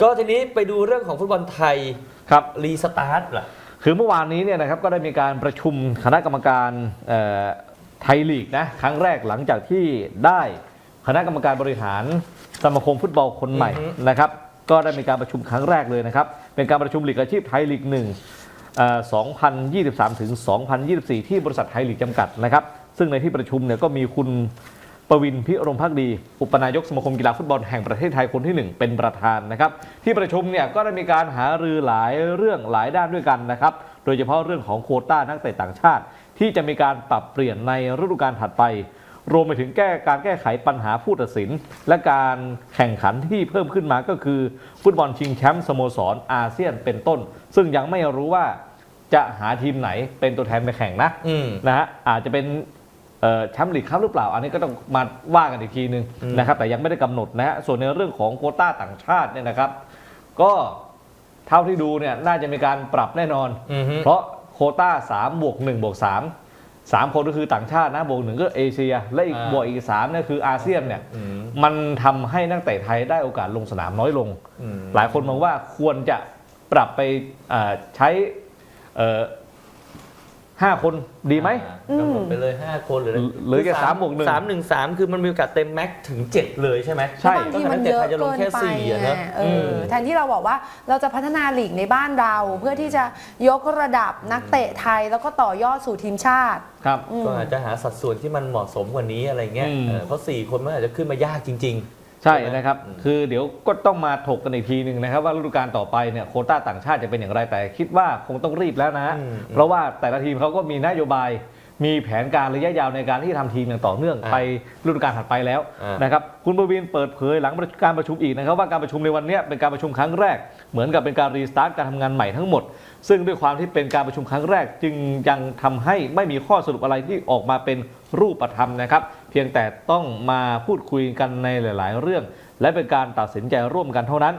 ก็ทีนี้ไปดูเรื่องของฟุตบอลไทยครับ รีสตาร์ทล่ะคือเมื่อวานนี้เนี่ยนะครับก็ได้มีการประชุมคณะกรรมการเอ่อไทยลีกนะครั้งแรกหลังจากที่ได้คณะกรรมการบริหารสมาคมฟุตบอลคนใหม่อือฮึ นะครับก็ได้มีการประชุมครั้งแรกเลยนะครับเป็นการประชุมลีกอาชีพไทยลีกหนึ่ง เอ่อ2023 ถึง 2024 ที่บริษัทไทยลีกจำกัดนะครับ ซึ่งในที่ประชุมเนี่ยก็มีคุณ ประวินพิรมพักดี อุปนายกสมาคมกีฬาฟุตบอลแห่งประเทศไทยคนที่หนึ่งเป็นประธานนะครับ ที่ประชุมเนี่ยก็ได้มีการหารือหลายเรื่องหลายด้านด้วยกันนะครับ โดยเฉพาะเรื่องของโควต้านักเตะต่างชาติ ที่จะมีการปรับเปลี่ยนในฤดูกาลถัดไป รวมไปถึงแก้การแก้ไขปัญหาผู้ตัดสิน และการแข่งขันที่เพิ่มขึ้นมาก็คือ ฟุตบอลชิงแชมป์สโมสรอาเซียนเป็นต้น ซึ่งยังไม่รู้ว่าจะหาทีมไหนเป็นตัวแทนไปแข่งนะอืมนะฮะอาจจะเป็นเอ่อ แชมป์ลีกครับหรือเปล่า อันนี้ก็ต้องมาว่ากันอีกทีนึงอืมนะครับ แต่ยังไม่ได้กำหนดนะฮะส่วนในเรื่องของโควต้าต่างชาติเนี่ยนะครับ ก็เท่าที่ดูเนี่ยน่าจะมีการปรับแน่นอนอือฮึเพราะโควต้า3บวก1บวก3 3 คนก็คือต่างชาตินะบวกหนึ่งก็เอเชีย และอีกอ่าบวกอีก3เนี่ยคืออาเซียนเนี่ยอืมมันทำให้นักเตะไทยได้โอกาสลงสนามน้อยลงอืมหลายคนมองว่าควรจะปรับไปอ่าใช้เอ่อ ห้าคนดีไหมอ่ากำหนดไปเลย5คนหรืออะไรหรือแค่สามบวกหนึ่งสามหนึ่งสามคือมันมีโอกาสเต็มแม็กซ์ถึง7เลยใช่ไหมใช่บางทีมันเยอะก็เกินแค่ไปสี่อะเนอะไงเอออมแทนที่เราบอกว่าเราจะพัฒนาลีกในบ้านเรา เพื่อที่จะยกระดับนักเตะไทยแล้วก็ต่อยอดสู่ทีมชาติครับอืมก็อาจจะหาสัดส่วนที่มันเหมาะสมกว่านี้อะไรเงี้ยอืมเออเพราะ4คนมันอาจจะขึ้นมายากจริงใช่ ใช่ไหมนะครับอืมคือเดี๋ยวก็ต้องมาถกกันอีกทีหนึ่งนะครับ ว่าฤดูกาลต่อไปเนี่ยโควต้าต่างชาติจะเป็นอย่างไรแต่คิดว่าคงต้องรีบแล้วนะฮะอืมเพราะว่าแต่ละทีมเขาก็มีนโยบาย มีแผนการระยะยาวในการที่จะทำทีมอย่างต่อเนื่องอ่าไปฤดูกาลถัดไปแล้วอ่านนะครับคุณประวินเปิดเผยหลังการประชุมอีกนะครับว่าการประชุมในวันเนี้ยเป็นการประชุมครั้งแรก เหมือนกับเป็นการรีสตาร์ทการทำงานใหม่ทั้งหมด ซึ่งด้วยความที่เป็นการประชุมครั้งแรก จึงยังทำให้ไม่มีข้อสรุปอะไรที่ออกมาเป็นรูปธรรมนะครับ เพียงแต่ต้องมาพูดคุยกันในหลาย ๆ เรื่อง และเป็นการตัดสินใจร่วมกันเท่านั้น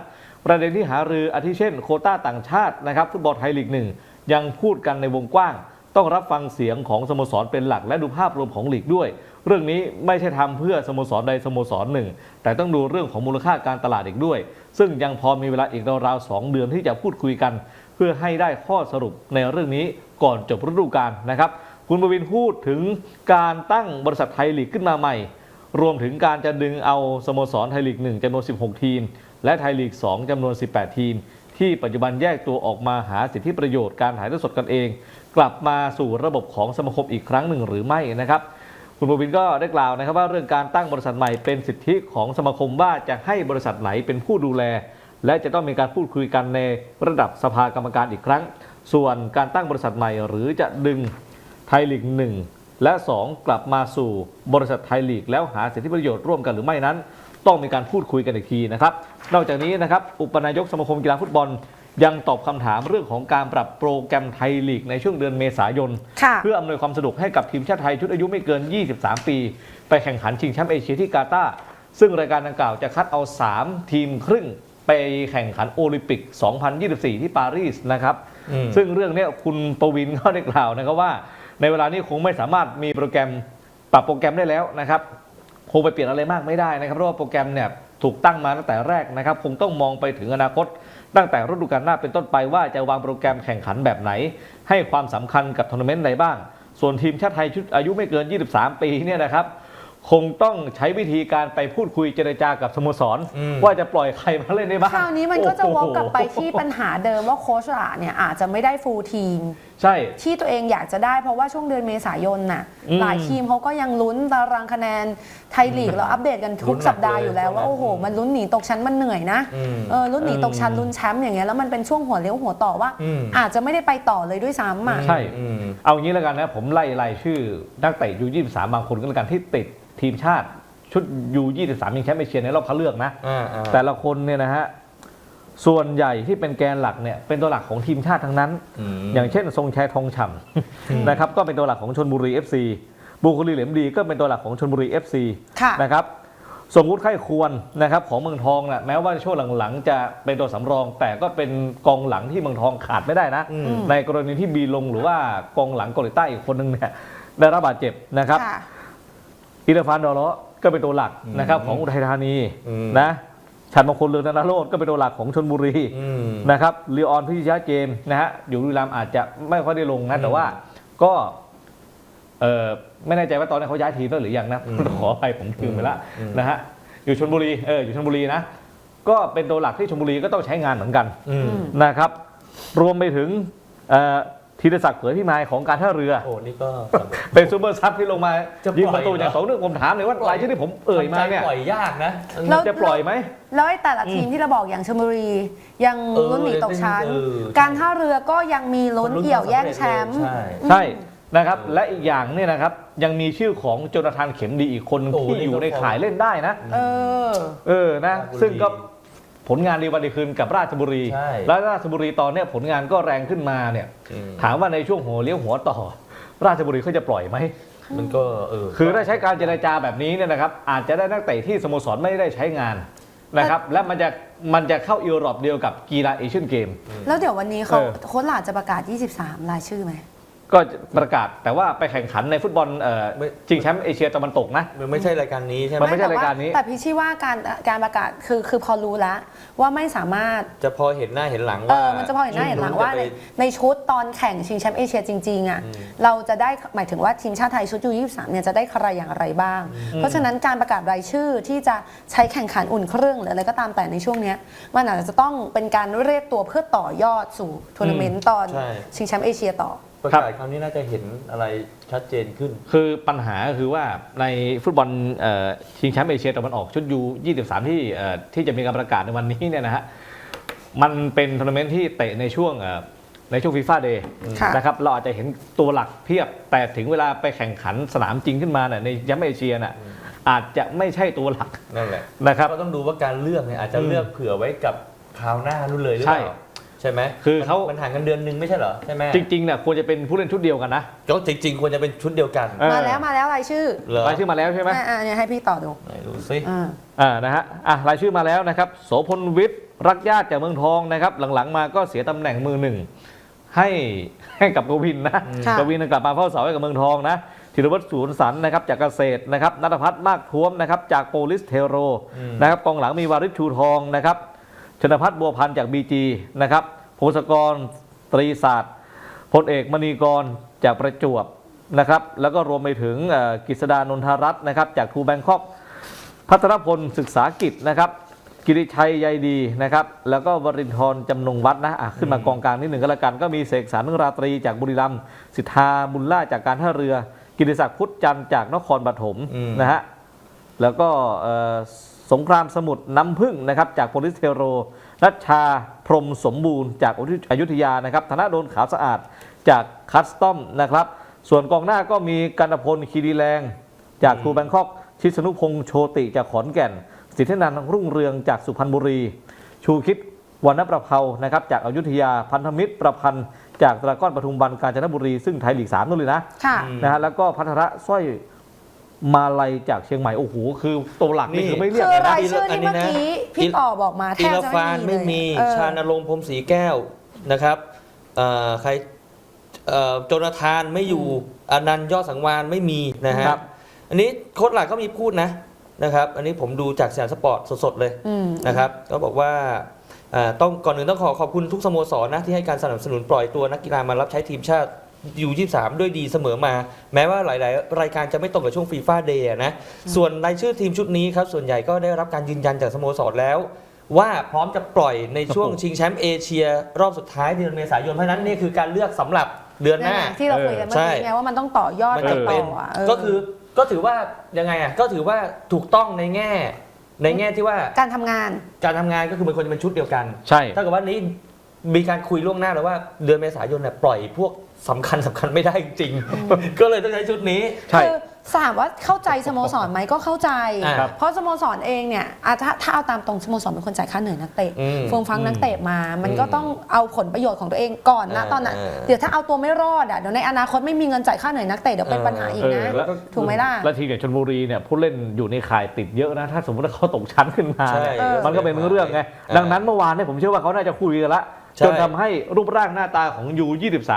ประเด็นที่หารืออาทิเช่น โควต้าต่างชาตินะครับฟุตบอลไทยลีกหนึ่งยังพูดกันในวงกว้าง ต้องรับฟังเสียงของสโมสรเป็นหลัก และดูภาพรวมของลีกด้วย เรื่องนี้ไม่ใช่ทำเพื่อสโมสรใดสโมสรหนึ่ง แต่ต้องดูเรื่องของมูลค่าการตลาดอีกด้วย ซึ่งยังพอมีเวลาอีกราวๆสองเดือนที่จะพูดคุยกัน เพื่อให้ได้ข้อสรุปในเรื่องนี้ก่อนจบฤดูกาลนะครับ คุณประวินพูดถึงการตั้งบริษัทไทยลีกขึ้นมาใหม่ รวมถึงการจะดึงเอาสโมสรไทยลีก 1จำนวน 16 ทีม และไทยลีก 2จำนวน 18 ทีม ที่ปัจจุบันแยกตัวออกมาหาสิทธิประโยชน์การถ่ายทอดสดกันเอง กลับมาสู่ระบบของสมาคมอีกครั้งหนึ่งหรือไม่นะครับคุณปวินก็ได้กล่าวนะครับว่าเรื่องการตั้งบริษัทใหม่เป็นสิทธิของสมาคมว่าจะให้บริษัทไหนเป็นผู้ดูแล และจะต้องมีการพูดคุยกันในระดับสภากรรมการอีกครั้ง ส่วนการตั้งบริษัทใหม่หรือจะดึงไทยลีกหนึ่งและ 2 กลับมาสู่บริษัทไทยลีก แล้วหาสิทธิประโยชน์ร่วมกันหรือไม่นั้น ต้องมีการพูดคุยกันอีกทีนะครับ นอกจากนี้นะครับอุปนายกสมาคมกีฬาฟุตบอล ยังตอบคำถามเรื่องของการปรับโปรแกรมไทยลีกในช่วงเดือนเมษายนค่ะเพื่ออำนวยความสะดวกให้กับทีมชาติไทยชุดอายุไม่เกิน 23 ปี ไปแข่งขันชิงแชมป์เอเชียที่กาตาร์ซึ่งรายการดังกล่าวจะคัดเอา 3 ทีมครึ่งไปแข่งขันโอลิมปิก 2024 ที่ปารีสนะครับอืมซึ่งเรื่องเนี้ยคุณประวินก็ได้กล่าวนะครับว่า ในเวลานี้คงไม่สามารถมีโปรแกรมปรับโปรแกรมได้แล้วนะครับคงไปเปลี่ยนอะไรมากไม่ได้นะครับเพราะว่าโปรแกรมเนี่ยถูกตั้งมาตั้งแต่แรกนะครับ คงต้องมองไปถึงอนาคต ตั้งแต่ฤดูกาลหน้าเป็นต้นไปว่าจะวางโปรแกรมแข่งขันแบบไหน ให้ความสำคัญกับทัวร์นาเมนต์ใดบ้าง ส่วนทีมชาติไทยชุดอายุไม่เกิน 23 ปีเนี่ยนะครับ คงต้องใช้วิธีการไปพูดคุยเจรจากับสโมสร อืม ว่าจะปล่อยใครมาเล่นได้บ้างคราวนี้มันก็จะวกกลับไปโอ้โหที่ปัญหาเดิมว่าโค้ชอะเนี่ยอาจจะไม่ได้ฟูลทีม ใช่ ที่ตัวเองอยากจะได้เพราะว่าช่วงเดือนเมษายนน่ะอืม หลายทีมเขาก็ยังลุ้นตารางคะแนนไทยลีกเราอัปเดตกันทุกสัปดาห์อยู่แล้วว่าโอ้โห มันลุ้นหนีตกชั้นมันเหนื่อยนะอืมเออลุ้นหนีตกชั้นลุ้นแชมป์อย่างเงี้ยแล้วมันเป็นช่วงหัวเลี้ยวหัวต่อว่า อืม อาจจะไม่ได้ไปต่อเลยด้วยซ้ำอะ ใช่ อืม เอางี้แล้วกันนะ ผมไล่รายชื่อนักเตะยู23บางคนก็แล้วกันที่ติดทีมชาติชุดยู23ยิงแชมป์เอเชียในรอบคัดเลือกนะ อ่าอ่าแต่ละคนเนี่ยนะฮะ ส่วนใหญ่ที่เป็นแกนหลักเนี่ยเป็นตัวหลักของทีมชาติทั้งนั้นมอย่างเช่น ทรงชัยทองฉ่ำนะครับก็เป็นตัวหลักของชนบุรี FC บุคลีเหลมดีก็เป็นตัวหลักของชนบุรี FC ค่ะ นะครับสมมุติไข้ควรนะครับของเมืองทองนะแม้ว่าช่วงหลังๆ จะเป็นตัวสำรอง แต่ก็เป็นกองหลังที่เมืองทองขาดไม่ได้นะอืมอืมในกรณีที่บีลงหรือว่ากองหลังเกาหลีใต้อีกคนนึงเนี่ยได้รับบาดเจ็บนะครับ ค่ะ อิราฟานดอเลาะก็เป็นตัวหลักนะครับอืมของอุทัยธานีอืมนะชันมงคลเรืองนรโรธก็เป็นตัวหลักของชนบุรีอืมนะครับลีออนพิชยาเจมส์นะฮะอยู่บุรีรัมย์อาจจะไม่ค่อยได้ลงนะอืมแต่ว่าก็เออไม่แน่ใจว่าตอนนี้เขาย้ายทีมแล้วหรือยังนะอืมขออภัยผมลืมไปละอืมนะฮะอยู่ชนบุรีเอออยู่ชนบุรีนะก็เป็นตัวหลักที่ชนบุรีก็ต้องใช้งานเหมือนกันอืมนะครับ รวมไปถึงเอ่อ ธีรศักดิ์เผยพิมายของการท่าเรือ โอ้นี่ก็ เป็นซูเปอร์ซับที่ลงมาจะปล่อยยิงประตูอย่างสองเรื่องผมถามเลยว่ารายชื่อที่ผมเอ่ยมาเนี่ยทำใจปล่อยยากนะ แล้ว จะปล่อยไหม แล้วไอ้แต่ละทีมที่เราบอกอย่างชลบุรี ยังเออลุ้นหนีตกชั้น เออ การท่าเรือก็ยังมีลุ้นเอี่ยวแย่งแชมป์ ใช่ใช่นะครับ และอีกอย่างเนี่ยนะครับยังมีชื่อของโจนาธานเข็มดีอีกคนหนึ่งโอ้ที่นี่อยู่ก็ในข่ายเล่นได้นะ เออ เออนะราชบุรีซึ่งก็ ผลงานดีวันดีคืนกับราชบุรี ใช่ และราชบุรีตอนเนี้ยผลงานก็แรงขึ้นมาเนี่ย อืมถามว่าในช่วงหัวเลี้ยวหัวต่อ ราชบุรีเขาจะปล่อยไหม มันก็เออ คือถ้าใช้การเจรจาแบบนี้เนี่ยนะครับ อาจจะได้นักเตะที่สโมสรไม่ได้ใช้งานนะครับ และมันจะมันจะเข้ายูโรปเดียวกับกีฬาเอเชียนเกม แล้วเดี๋ยววันนี้เขาเออ โค้ชหลาดจะประกาศ 23 รายชื่อไหม ก็ประกาศแต่ว่าไปแข่งขันในฟุตบอลเอ่อชิงแชมป์เอเชียตะวันตกนะ มันไม่ใช่รายการนี้ใช่ไหมมันไม่ใช่แต่ว่รายการนี้ แต่พี่ชี่ว่าการการประกาศคือคือพอรู้แล้วว่าไม่สามารถ จะพอเห็นหน้าเห็นหลังเอว่า อมันจะพอเห็นหน้าเห็นหลังว่าจะในไปในชุดตอนแข่งชิงแชมป์เอเชียจริงๆอะอืม เราจะได้หมายถึงว่าทีมชาติไทยชุดยู23เนี่ยจะได้ใครอย่างไรบ้าง เพราะฉะนั้นการประกาศรายชื่อที่จะใช้แข่งขันอุ่นเครื่องหรืออะไรก็ตามแต่ในช่วงเนี้ยมันอาจจะต้องเป็นการเรียกตัวเพื่อต่อยอดสู่ทัวร์นาเมนต์ตอนใช่ ชิงแชมป์เอเชียต่อ ประกาศคราวนี้น่าจะเห็นอะไรชัดเจนขึ้น คือปัญหาก็คือว่าในฟุตบอลเอ่อชิงแชมป์เอเชียตะวันออกชุดยู23 ที่เอ่อที่จะมีการประกาศในวันนี้เนี่ยนะฮะมันเป็นทัวร์นาเมนต์ที่เตะในช่วงเอ่อในช่วงฟีฟ่าเดย์ค่ะนะครับเราอาจจะเห็นตัวหลักเพียบ แต่ถึงเวลาไปแข่งขันสนามจริงขึ้นมาเนี่ยในแชมป์เอเชียน่ะอาจจะไม่ใช่ตัวหลักนั่นแหละนะครับก็ต้องดูว่าการเลือกเนี่ยอาจจะอืมเลือกเผื่อไว้กับคราวหน้านู่นเลยหรือเปล่า ใช่ใช่ไหมคือเขานห่างกันเดือนหนึงไม่ใช่เหรอใช่ไหมจริงๆเนี่ยควรจะเป็นผู้เล่นชุดเดียวกันนะก็จริง ๆ ควรจะเป็นชุดเดียวกันเออมาแล้วมาแล้วรายชื่อเหรอรายชื่อมาแล้วใช่ไหมอ่าเนี่ยให้พี่ต่อดูไหนดูสิอ่าอ่านะฮะอะรายชื่อมาแล้วนะครับโสพลวิทย์รักญาติจากเมืองทองนะครับหลังๆมาก็เสียตำแหน่งมือหนึ่งให้ให้กับกวินนะค่ะกวินกลับมาเฝ้าเสาให้กับเมืองทองนะธีรวัตรศูนย์สันนะครับจากเกษตรนะครับนัทพัฒน์มากท้วมนะครับจากโปลิสเทโรอืมนะครับกองหลังมีวาริชชูทองนะครับ ชนพัฒน์บัวพันธ์จากบีจีนะครับพงศกรตรีศาสตร์พลเอกมณีกรจากประจวบนะครับแล้วก็รวมไปถึงเอ่อกฤษดานนทรัตน์นะครับจากทูแบงคอกพัทรพลศึกษากิจนะครับกิริชัยใยดีนะครับ แล้วก็วรินทร์จำนงวัดนะอะขึ้นมากองกลางนิดหนึ่งก็แล้วกันก็มีเสกสรรราตรีจากบุรีรัมย์สิทธาบุญล่าจากการท่าเรือ กิติศักดิ์พุทธจันทร์จากนครปฐมอืมนะฮะแล้วก็เอ่อ สงครามสมุทรน้ำพึ่งนะครับจากโพลิสเทโร รัชชาพรหมสมบูรณ์จากอยุธยานะครับธนโดนขาวสะอาดจากคัสตอมนะครับ ส่วนกองหน้าก็มีกันพลคีรีแรง จากครูแบงคอก ชิสนุพงษ์โชติจากขอนแก่น สิทธินันท์รุ่งเรืองจากสุพรรณบุรี ชูคิดวรรณประเพานะครับจากอยุธยาพันธมิตรประพันธ์ จากตรากอนปทุมวันกาญจนบุรี ซึ่งไทยลีกสามนู่นเลยนะค่ะอืมนะฮะแล้วก็พัทระสร้อย มาลัยจากเชียงใหม่โอ้โหคือตัวหลักนี่นี่ คือไม่เรียกคือเลยนะ รายชื่ออันที่นี้เมื่อนะกี้พี่ต่อบอกมาแทอีบลาจะฟานไม่ไม่มี มีเลยเออ ชานรงค์พรหมศรีแก้วนะครับเอ่อใครเอ่อโจนาธานไม่อยู่อนันต์ยอดสังวานไม่มีนะฮะครับ อันนี้โค้ชหลักก็มีพูดนะนะครับ อันนี้ผมดูจากสยามสปอร์ตสดๆเลย อืม นะครับก็บอกว่าเอ่อต้องก่อนอื่นต้องขอขอบคุณทุกสโมสรนะที่ให้การสนับสนุนปล่อยตัวนักกีฬามารับใช้ทีมชาติ อยู่ 23 ด้วยดีเสมอมา แม้ว่าหลาย ๆ รายการจะไม่ตรงกับช่วงฟีฟ่าเดย์นะ ส่วนรายชื่อทีมชุดนี้ครับ ส่วนใหญ่ก็ได้รับการยืนยันจากสโมสรแล้ว ว่าพร้อมจะปล่อยในช่วงโอ้โหชิงแชมป์เอเชีย รอบสุดท้ายเดือนเมษายน เพราะฉะนั้นนี่คือการเลือกสำหรับเดือนหน้า ที่เราคุยกันเมื่อใช่กี้ไงว่ามันต้องต่อยอดมันไปจะต่เป็นออะเออ ก็คือก็ถือว่ายังไงอะก็ถือว่าถูกต้องในแง่ ในแง่ที่ว่าการทำงาน การทำงานก็คือมันควรจะเป็นชุดเดียวกัน ใช่ถ้ากับว่านี้ มีการคุยล่วงหน้าแล้วว่าเดือนเมษายนเนี่ยปล่อยพวกสำคัญสำคัญไม่ได้จริงๆก็เลยต้องใช้ชุดนี้ ใช่ คือถามว่าเข้าใจสโมสรไหมก็เข้าใจ อ่าครับเพราะสโมสรเองเนี่ยอะถ้าถ้าเอาตามตรงสโมสรเป็นคนจ่ายค่าเหนื่อยนักเตะอืมเฟืองฟังนักเตะมา มันก็อืมต้องเอาผลประโยชน์ของตัวเองก่อนนะอ่าตอนนั้น อ่าเดี๋ยวถ้าเอาตัวไม่รอดอะเดี๋ยวในอนาคตไม่มีเงินจ่ายค่าเหนื่อยนักเตะเดี๋ยวเป็นเออปัญหาอีกเออนะแล้วถูกไหมล่ะ แล้วทีมอย่างชนบุรีเนี่ยผู้เล่นอยู่ในข่ายติดเยอะนะ ถ้าสมมติว่าเขาตกชั้นขึ้นมาใช่เนี่ยเออมันก็เป็นเรื่องไงอ่าดังนั้นเมื่อวานเนี่ยผมเชื่อว่าเขาน่าจะคุยกันละใช่ จนทำให้รูปร่างหน้าตาของยู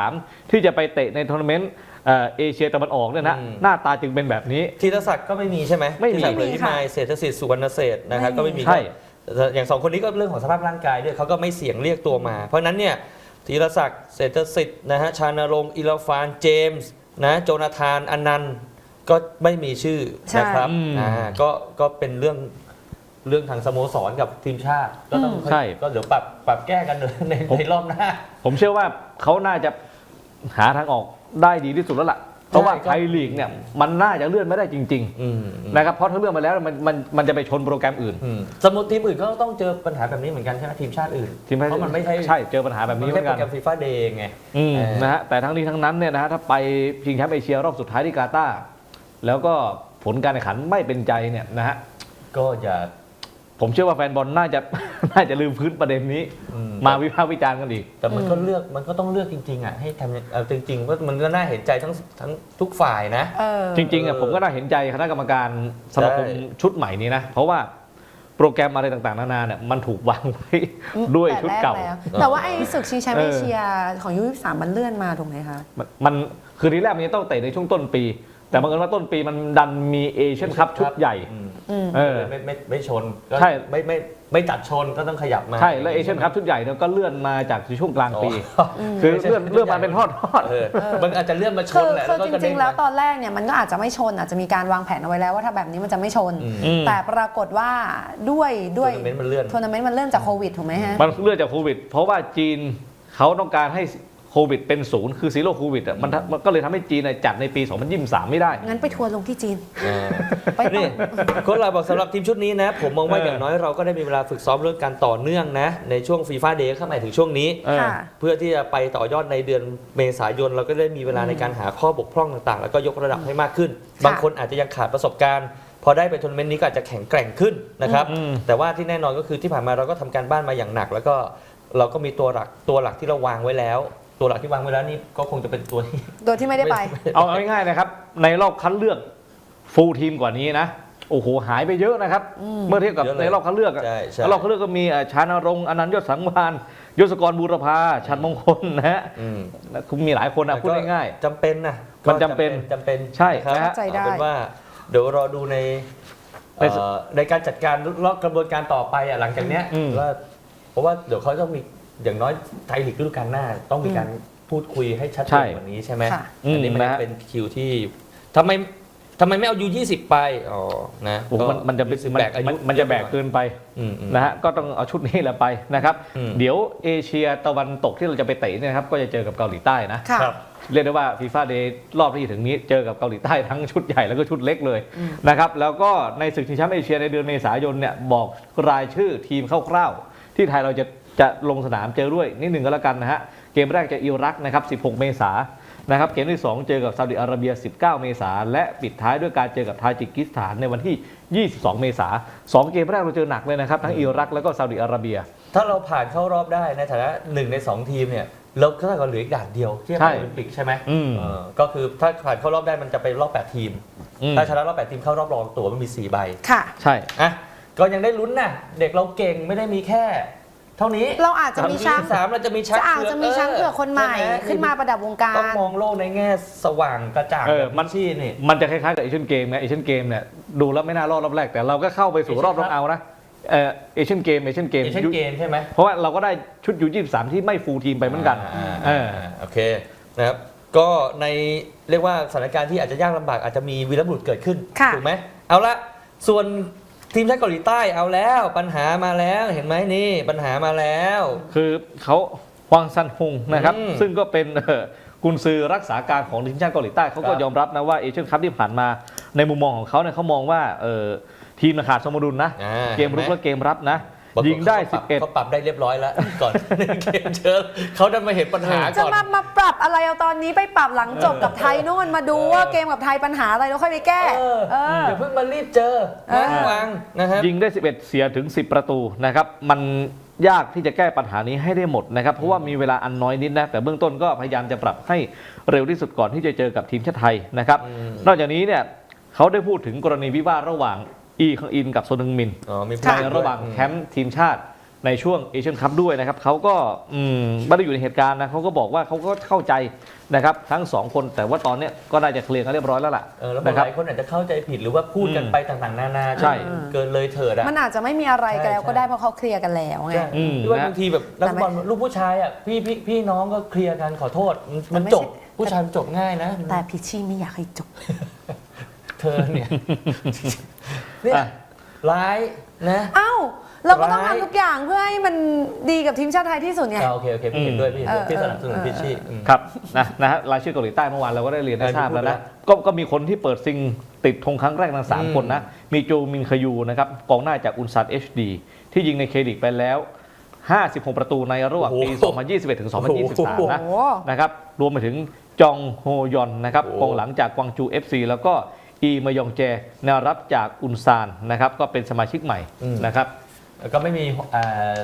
23ที่จะไปเตะในทัวร์นาเมนต์เอ่อเอเชียตะวันออกเนี่ยนะอืมหน้าตาจึงเป็นแบบนี้ธีรศักดิ์ก็ไม่มีใช่ไหมไม่มีธีรศักดิ์เหลือที่ค่ะนายเศรษฐศิษย์สุวรรณเศรษฐ์นะครับไม่มีก็ไม่มีใช่อย่างสองคนนี้ก็เรื่องของสภาพร่างกายด้วยเขาก็ไม่เสี่ยงเรียกตัวมา เพราะฉะนั้นเนี่ยธีรศักดิ์เศรษฐสิทธิ์นะฮะชานรงค์อิลฟานเจมส์นะโจนาธานอนันต์ก็ไม่มีชื่อใช่นะครับอืมอ่าก็ก็เป็นเรื่อง เรื่องทางสโมสรกับทีมชาติ ก็ต้องใช่ ก็เดี๋ยวปรับปรับแก้กันในในในรอบหน้า ผมเชื่อว่าเขาน่าจะหาทางออกได้ดีที่สุดแล้วล่ะ เพราะว่าใช่ก็ไทยลีกเนี่ยมันน่าจะเลื่อนไม่ได้จริง อืมๆนะครับเพราะถ้าเลื่อนมาแล้วมันมันมันจะไปชนโปรแกรมอื่น อืมสมมติทีมอื่นก็ต้องเจอปัญหาแบบนี้เหมือนกันใช่ไหมทีมชาติอื่น ทีมเพราะมันไม่ใช่ใช่เจอปัญหาแบบมันนี้ไม่เหใช่มือนโปรกันแกรมฟีฟ่าเดย์ไง อืมเออ นะฮะแต่ทั้งนี้ทั้งนั้นเนี่ยนะฮะถ้าไปชิงแชมป์เอเชียรอบสุดท้ายที่กาตาร์แล้วก็ผลการแข่งขันไม่เป็นใจเนี่ยนะฮะ ก็อย่า ผมเชื่อว่าแฟนบอลน่าจะ น่าจะลืมพื้นประเด็นนี้ อืมาวิพากษ์วิจารณ์กันอีก แต่มันก็เลือกมันก็ต้องเลือกจริงๆอะให้ทำเอาจริงๆว่ามันก็น่าเห็นใจทั้งทั้งทุกฝ่ายนะ เออ จริงๆอะเออผมก็น่าเห็นใจคณะกรรมการสมาคมใช่ ชุดใหม่นี้นะ เพราะว่าโปรแกรมอะไรต่างๆ นานาเนี่ยมันถูกวางไว้ด้วยแต่ชุดแรเก่าแล้วแต่ว่าไอ้ศึกชิงแชมป์เออเอเชียของยูยี่สามมันเลื่อนมาถูกไหมคะ มันมันคือทีแรกมันจะต้องเตะในช่วงต้นปี แต่บังเอิญว่าต้นปีมันดันมีเอเชียนคัพชุดใหญ่ อืมอืม เออ ไม่ไม่ไม่ชนก็ใช่ ไม่ไม่ไม่จัดชนก็ต้องขยับมา ใช่ แล้วเอเชียนคัพชุดใหญ่เนี่ยก็เลื่อนมาจากช่วงกลางปี อ๋อ คือเลื่อนเลื่อนมาเป็นทอดทอด เออมันอาจจะเลื่อนมาชคืนอแหละคือก็จกะริเด้งงๆ แล้วมาตอนแรกเนี่ยมันก็อาจจะไม่ชน อาจจะมีการวางแผนเอาไว้แล้วว่าถ้าแบบนี้มันจะไม่ชนอืมอืม แต่ปรากฏว่าด้วยด้วยทัวร์นาเมนต์มันเลื่อน ทัวร์นาเมนต์มันเลื่อนจากโควิดถูกไหมฮะ มันเลื่อนจากโควิด เพราะว่าจีนเขาต้องการให้ โควิดเป็นศูนย์คือซีโร่โควิดอะมันทำมันก็เลยทำให้จีนน่ะจัดในปี 2023 ไม่ได้ งั้นไปทัวร์ลงที่จีน เออไปต่อนี่โค้ชเราบอกสำหรับทีมชุดนี้นะ ผมมองว่าเอออ อย่างน้อยเราก็ได้มีเวลาฝึกซ้อมเรื่องการต่อเนื่องนะ ในช่วงฟีฟ่าเดย์เข้ามาถึงช่วงนี้ เออ ค่ะ เพื่อที่จะไปต่อยอดในเดือนเมษายน เราก็ได้มีเวลาในการหาข้อบกพร่องต่างๆ แล้วก็ยกระดับให้มากขึ้น บางคนอาจจะยังขาดประสบการณ์ พอได้ไปทัวร์นาเมนต์นี้ก็อาจจะแข็งแกร่งขึ้นนะครับ อืม แต่ว่าที่แน่นอนก็คือที่ผ่านมาเราก็ทำการบ้านมาอย่างหนัก แล้วก็เราก็มีตัวหลักตัวหลักที่เราวางไว้แล้ว ตัวหลักที่วางไว้แล้วนี่ก็คงจะเป็นตัวที่โดยที่ไม่ได้ไป เอาเอาง่ายๆนะครับ ในรอบคัดเลือกฟูลทีมกว่านี้นะโอ้โหหายไปเยอะนะครับเมื่อเทียบกับเยอะเลยในรอบคัดเลือกอะใช่ใช่ แล้วรอบคัดเลือกก็มีอะชานรงค์อนันต์ยศสังวานยศกรบูรพาชันมงคลนะฮะอืมคุณมีหลายคนนะพูดง่าย จำเป็นนะมันจำเป็นจำเป็นใช่ครับนะฮะเข้าใจได้ เอาเป็นว่า เดี๋ยวรอดูในในเอ่อในการจัดการรอบกระบวนการต่อไปอะหลังจากเนี้ยอืม ว่าเพราะว่าเดี๋ยวเขาต้องมี อย่างน้อยไทยลีกฤดูกาลหน้า ต้องมีการพูดคุยให้ชัดเจนกว่านี้ใช่ไหมค่ะอืมอันนี้มันนะฮะ เป็นคิวที่ทำไมทำไมไม่เอายูยี่สิบไปอ๋อนะโอ้โหมันมันจะเป็นรู้สึกมันแบกอายุมันมันจะแบกเกินไปอืมอืม นะฮะก็ต้องเอาชุดนี้แหละไปนะครับอืม เดี๋ยวเอเชียตะวันตกที่เราจะไปเตะเนี่ยนะครับก็จะเจอกับเกาหลีใต้นะ ค่ะ ครับ เรียกได้ว่าฟีฟ่าเดย์รอบที่จะถึงนี้เจอกับเกาหลีใต้ทั้งชุดใหญ่แล้วก็ชุดเล็กเลยนะครับแล้วก็ในศึกชิงแชมป์เอเชียในเดือนเมษายนเนี่ยบอกรายชื่อทีมคร่าวๆที่ไทยเราจะ จะลงสนามเจอด้วยนิดหนึ่งก็แล้วกันนะฮะ เกมแรกจะอิรักนะครับ 16 เมษายนนะครับ เกมที่ 2 เจอกับซาอุดิอาระเบีย 19 เมษายนและปิดท้ายด้วยการเจอกับทาจิกิสถานในวันที่ 22 เมษายนสองเกมแรกเราเจอหนักเลยนะครับ ทั้งอิรักแล้วก็ซาอุดิอาระเบีย ถ้าเราผ่านเข้ารอบได้ในฐานะหนึ่งในสองทีมเนี่ยเราก็เท่ากับเหลืออีกด่านเดียวที่จะใช่ไปโอลิมปิกใช่ไหมอืมเออก็คือถ้าผ่านเข้ารอบได้มันจะไปรอบแปดทีมอืมถ้าชนะรอบแปดทีมเข้ารอบรองตัวมันมีสี่ใบ ค่ะ ใช่ อะ ก็ยังได้ลุ้นนะ เด็กเราเก่งไม่ได้มีแค่ เท่านี้เราอาจจะมีช้างสามเราจะมีช้างจะอาจจะมีช้างเผือกคนใหม่ช่ไขึ้นมาประดับวงการต้องมองโลกในแง่สว่างกระจ่างเออแบบมันชี่นี่มันจะคล้ายๆกับเอเชียนเกมไงเอเชียนเกมเนี่ยดูแล้วไม่น่ารอดรอบแรกแต่เราก็เข้าไปสู่รอบรองเอานะเออเอเชียนเกมเอเชียนเกมเอเชียนเกมใช่ไหมเพราะว่าเราก็ได้ชุดยูยี่สามที่ไม่ฟูลทีมไปเหมือนกันอ่าเอออ่าโอเคนะครับก็ในเรียกว่าสถานการณ์ที่อาจจะยากลำบากอาจจะมีวีรบุรุษเกิดขึ้นค่ะถูกไหมเอาละส่วน ทีมชาติเกาหลีใต้เอาแล้วปัญหามาแล้วเห็นไหมนี่ปัญหามาแล้ว คือเขาฮวางซันฮงนะครับ อืมซึ่งก็เป็นเอ่อกุนซือรักษาการของทีมชาติเกาหลีใต้เขาก็ครับยอมรับนะว่าเอเชียนคัพที่ผ่านมาในมุมมองของเขาเนี่ยเขามองว่าเออทีมน่ะขาดสมดุลนะ อ่าเกมรุกและเกมรับนะ ปรากฏยิงได้เขาปรับ11เขาปรับได้เรียบร้อยแล้ว ก่อนในเกมเจอเขาดันมาเห็นปัญหาจะก่อน มามาปรับอะไรเอาตอนนี้ไปปรับหลังจบกับไทยนู่นมาดูว่าเกมกับไทยปัญหาอะไรแล้วค่อยไปแก้เออ เออ อย่าเพิ่งมารีบเจอเออนะวางนะครับ ยิงได้ 11 เสียถึง 10 ประตูนะครับมันยากที่จะแก้ปัญหานี้ให้ได้หมดนะครับเพราะว่ามีเวลาอันน้อยนิดนะแต่เบื้องต้นก็พยายามจะปรับให้เร็วที่สุดก่อนที่จะเจอกับทีมชาติไทยนะครับอืม นอกจากนี้เนี่ยเขาได้พูดถึงกรณีวิวาทระหว่าง อีคังอินกับโซนึงมินอ๋อมีในระหว่างแคมป์ทีมชาติในช่วงเอเชียนคัพด้วยนะครับเขาก็อืมไม่ได้อยู่ในเหตุการณ์นะเขาก็บอกว่าเขาก็เข้าใจนะครับทั้งสองคนแต่ว่าตอนเนี้ยก็น่าจะเคลียร์กันเรียบร้อยแล้วล่ะเออแล้วหนะครัลายคนอาจจะเข้าใจผิดหรือว่าพูดกันอืมไปต่างๆ นานาใช่จนเกินเลยเถิดอะมันอาจจะไม่มีอะไรกันแล้วใช่ก็ได้เพราะเขาเคลียร์กันแล้วไงใช่อืมที่ว่านะบางทีแบบนักแต่ไม่บอลลูกผู้ชายอะพี่พี่พี่น้องก็เคลียร์กันขอโทษมันมันแต่ไม่จบใช่ผู้ชายมันจบง่ายนะ แต่พิชชี่ไม่อยากให้จบ เธอเนี่ย เนี่ยอะ ร้ายนะ เอ้า เราก็ต้องร้าย ทำทุกอย่างเพื่อให้มันดีกับทีมชาติไทยที่สุดไง อ่าโอเคโอเคพี่เห็นด้วยพี่เห็นด้วยเออพี่สนับสนุนเออพิชชี่อืม ครับนะนะฮะรายชื่อเกาหลีใต้เมื่อวานเราก็ได้เรียนได้เออทราบพูดแล้วไปนะแล้วก็ก็มีคนที่เปิดซิงติดธงครั้งแรกทั้งสามอืม คนนะ มีโจมินคยูนะครับกองหน้าจากอุนซันเอชดีที่ยิงในเครดิตไปแล้ว 56 ประตูในระหว่างปี 2021 ถึง 2023 นะโอ้นะครับรวมไปถึงจองโฮยอนนะครับโอ้กองหลังจากกวางจู FC แล้วก็ อีมายองแจแนวรับจากอุนซานนะครับก็เป็นสมาชิกใหม่นะครับแล้วก็ไม่มีเอ่อ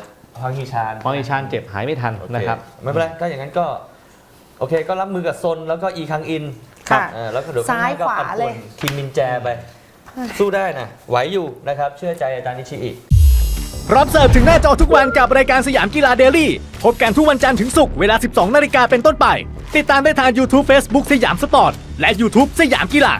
ฮวางฮีชานฮองอีชานเจ็บหายไม่ทันโอเนะครับ ไม่เป็นไรถ้าอย่างนั้นก็ โอเคก็รับมือกับซนแล้วก็อีคังอินค่ะเออแล้วก็เดี๋ยวข้างหซ้ายน้าก็ขวาปัดเลป่วยนคิมมินแจไป สู้ได้นะไหวอยู่นะครับ เชื่อใจอาจารย์นิชิอิรับเสิร์ฟถึงหน้าจอทุกวันกับรายการสยามกีฬาเดลี่พบกันทุกวันจันทร์ถึงศุกร์เวลา 12 นาฬิกาเป็นต้นไป ติดตามได้ทาง YouTube Facebook สยามสปอร์ต และ YouTube สยามกีฬา